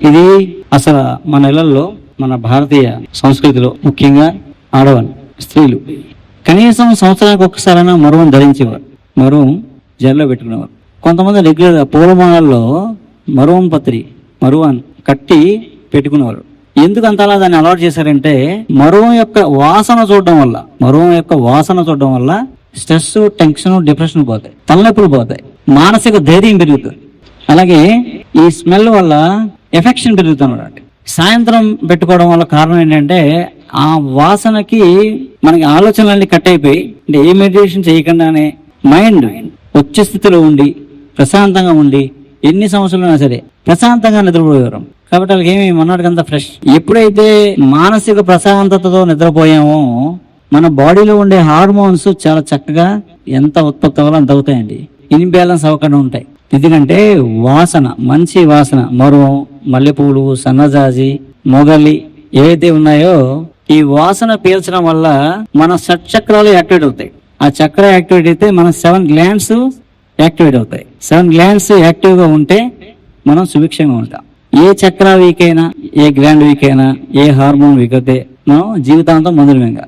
ఇది అసలు మన ఇళ్ళలో మన భారతీయ సంస్కృతిలో ముఖ్యంగా ఆడవాళ్ళు స్త్రీలు కనీసం సంవత్సరానికి ఒక్కసారైనా మరువును ధరించేవారు మరువం జల్లో పెట్టుకునేవారు. కొంతమంది రెగ్యులర్గా పూలమాలల్లో మరువం పత్రి మరువన్ కట్టి పెట్టుకునేవారు. ఎందుకు అంతలా దాన్ని అలవాటు చేశారంటే మరువం యొక్క వాసన చూడడం వల్ల మరువం యొక్క వాసన చూడడం వల్ల స్ట్రెస్ టెన్షన్ డిప్రెషన్ పోతాయి తలనొప్పులు పోతాయి మానసిక ధైర్యం పెరుగుతుంది. అలాగే ఈ స్మెల్ వల్ల ఎఫెక్షన్ పెరుగుతుంది సాయంత్రం పెట్టుకోవడం వల్ల కారణం ఏంటంటే ఆ వాసనకి మనకి ఆలోచనలన్నీ కట్ అయిపోయి అంటే ఏ మెడిటేషన్ చేయకుండానే మైండ్ వచ్చే స్థితిలో ఉండి ప్రశాంతంగా ఉండి ఎన్ని సంవత్సరాలైనా సరే ప్రశాంతంగా నిద్రపోయేవారు. కాబట్టి వాళ్ళకి ఏమి మొన్నటికంతా ఫ్రెష్ ఎప్పుడైతే మానసిక ప్రశాంతతతో నిద్రపోయామో మన బాడీలో ఉండే హార్మోన్స్ చాలా చక్కగా ఎంత ఉత్పత్తి అవ్వాలో అంత అవుతాయండి. ఇన్బ్యాలెన్స్ అవ్వకుండా ఉంటాయి. ఎందుకంటే వాసన మంచి వాసన మరువం మల్లెపూలు సన్నజాజి మొగలి ఏవైతే ఉన్నాయో ఈ వాసన పీల్చడం వల్ల మన షట్చక్రాలు యాక్టివేట్ అవుతాయి. ఆ చక్ర యాక్టివేట్ అయితే మన సెవెన్ గ్లాండ్స్ యాక్టివేట్ అవుతాయి. సెవెన్ గ్లాండ్స్ యాక్టివ్గా ఉంటే మనం సుభిక్షంగా ఉంటాం. ఏ చక్ర వీక్ అయినా ఏ గ్లాండ్ వీక్ అయినా ఏ హార్మోన్ వీక్ అయితే మనం జీవితాంతం మందులమేగా